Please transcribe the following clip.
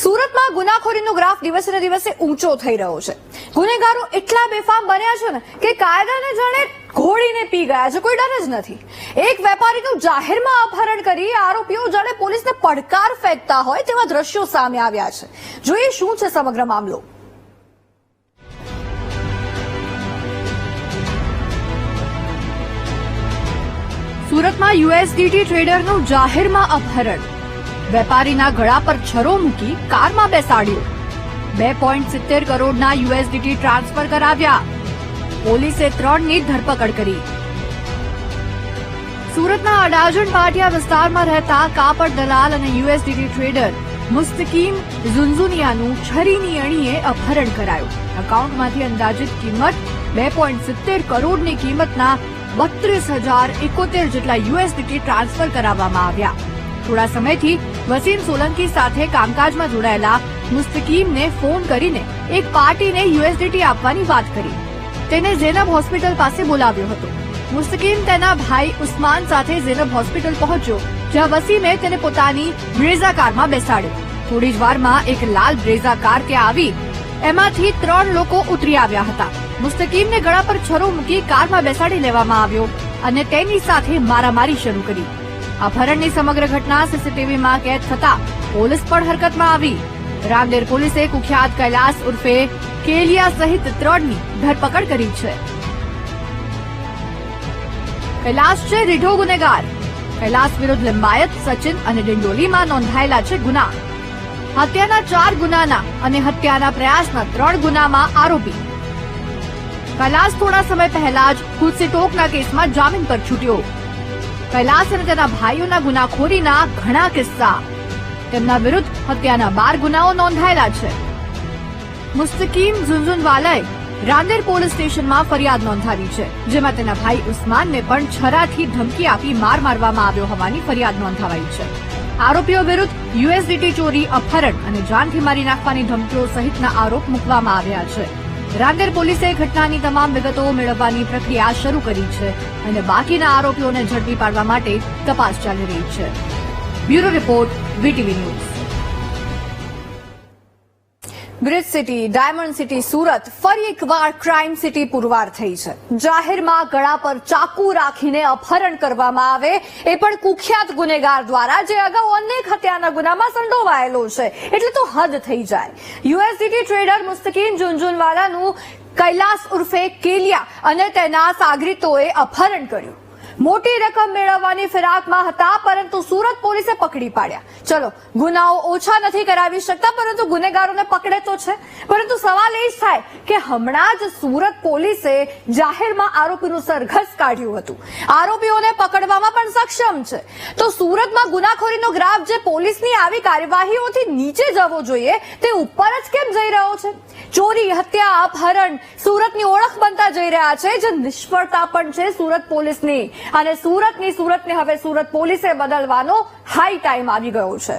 સુરતમાં ગુનાખોરીનો ગ્રાફ દિવસે ને દિવસે ઊંચો થઈ રહ્યો છે. ગુનેગારો એટલા બેફામ બન્યા છે ને કે કાયદાને જાણે ઘોડીને પી ગયા છે. કોઈ ડર જ નથી. એક વેપારીનું જાહેરમાં અપહરણ કરી આરોપીઓ જાણે પોલીસને પડકાર ફેંકતા હોય તેવા દ્રશ્યો સામે આવ્યા છે. જોઈએ શું છે સમગ્ર મામલો. સુરતમાં યુએસડીટી ટ્રેડરનું જાહેરમાં અપહરણ. વેપારીના ગળા પર છરો મૂકી કારમાં બેસાડ્યો. બે પોઈન્ટ સિત્તેર કરોડના યુએસડીટી ટ્રાન્સફર કરાવ્યા. પોલીસે ત્રણની ધરપકડ કરી. સુરતના અડાજણ પાટિયા વિસ્તારમાં રહેતા કાપડ દલાલ અને યુએસડીટી ટ્રેડર મુસ્તકીમ ઝુનઝુનિયાનું છરીની અણીએ અપહરણ કરાયું. એકાઉન્ટમાંથી અંદાજિત કિંમત બે પોઈન્ટ સિત્તેર કરોડની કિંમતના બત્રીસ હજાર એકોતેર જેટલા યુએસડીટી ટ્રાન્સફર કરાવવામાં આવ્યા. થોડા સમયથી વસીમ સોલંકી સાથે કામકાજમાં જોડાયેલા મુસ્તકીમને ફોન કરીને એક પાર્ટીને યુએસડીટી આપવાની વાત કરી. તેને ઝેનબ હોસ્પિટલ પાસે બોલાવ્યો હતો. મુસ્તકીમ તેના ભાઈ ઉસ્માન સાથે ઝેનબ હોસ્પિટલ પહોંચ્યો, જ્યાં વસીમે તેને પોતાની બ્રેઝા કારમાં બેસાડ્યો. થોડી જ વારમાં એક લાલ બ્રેઝા કાર ત્યાં આવી. એમાંથી ત્રણ લોકો ઉતરી આવ્યા હતા. મુસ્તકીમને ગળા પર છરો મૂકી કારમાં બેસાડી લેવામાં આવ્યો અને તેની સાથે મારામારી શરૂ કરી. અપહરણની સમગ્ર ઘટના સીસીટીવીમાં કેદ થતા પોલીસ પણ હરકતમાં આવી. રામદેર પોલીસે કુખ્યાત કૈલાસ ઉર્ફે કેલિયા સહિત ત્રણની ધરપકડ કરી છે. કૈલાસ છે રીઢો ગુનેગાર. કૈલાસ વિરુદ્ધ લિંબાયત, સચિન અને ડિંડોલીમાં નોંધાયેલા છે ગુના. હત્યાના ચાર ગુનાના અને હત્યાના પ્રયાસના ત્રણ ગુનામાં આરોપી. કૈલાસ થોડા સમય પહેલા જ કુદસીટોકના કેસમાં જામીન પર છૂટ્યો. કૈલાસ અને તેના ભાઈઓના ગુનાખોરીના ઘણા કિસ્સા. તેમના વિરુદ્ધ હત્યાના બાર ગુનાઓ નોંધાયેલા છે. મુસ્તકીમ ઝુંઝુનવાલાએ રાંદેર પોલીસ સ્ટેશનમાં ફરિયાદ નોંધાવી છે, જેમાં તેના ભાઈ ઉસ્માનને પણ છરાથી ધમકી આપી માર મારવામાં આવ્યો હોવાની ફરિયાદ નોંધાવાઈ છે. આરોપીઓ વિરુદ્ધ યુએસડીટી ચોરી, અપહરણ અને જાનથી મારી નાખવાની ધમકીઓ સહિતના આરોપ મૂકવામાં આવ્યા છે. રાંદેર પોલીસે ઘટનાની તમામ વિગતો મેળવવાની પ્રક્રિયા શરૂ કરી છે અને બાકીના આરોપીઓને ઝડપી પાડવા માટે તપાસ ચાલી રહી છે. Bureau report, VTV news. Bridge city, diamond city, Surat ફરી એકવાર ક્રાઇમ સિટી પુરવાર થઈ છે. જાહેરમાં ગળા પર ચાકુ રાખીને અપહરણ કરવામાં આવે, એ પણ કુખ્યાત ગુનેગાર દ્વારા જે અગાઉ અનેક હત્યાના ગુનામાં સંડોવાયેલો છે, એટલે તો હદ થઈ જાય. યુએસડીટી ટ્રેડર મુસ્તકીન ઝુનઝુનવાલાનું કૈલાસ ઉર્ફે કેલિયા અને તેના સાગરીતોએ અપહરણ કર્યું. મોટી રકમ મેળવવાની ફિરાકમાં હતા, પરંતુ સુરત પોલીસે પકડી પાડ્યા. ચલો, ગુનાઓ ઓછા નથી કરાવી શકતા, પરંતુ ગુનેગારોને પકડે તો છે. પરંતુ સવાલ એ જ થાય કે હમણાં જ સુરત પોલીસે જાહેરમાં આરોપીનું સરઘસ કાઢ્યું હતું. આરોપીઓને પકડવામાં પણ સક્ષમ છે. તો સુરતમાં ગુનાખોરીનો ગ્રાફ જે પોલીસની આવી કાર્યવાહીઓથી નીચે જવો જોઈએ, તે ઉપર જ કેમ જઈ રહ્યો છે? ચોરી, હત્યા, અપહરણ સુરતની ઓળખ બનતા જઈ રહ્યા છે. જે નિષ્ફળતા પણ છે સુરત પોલીસની. અને સુરતની સુરતને હવે સુરત પોલીસે બદલવાનો હાઈ ટાઈમ આવી ગયો છે.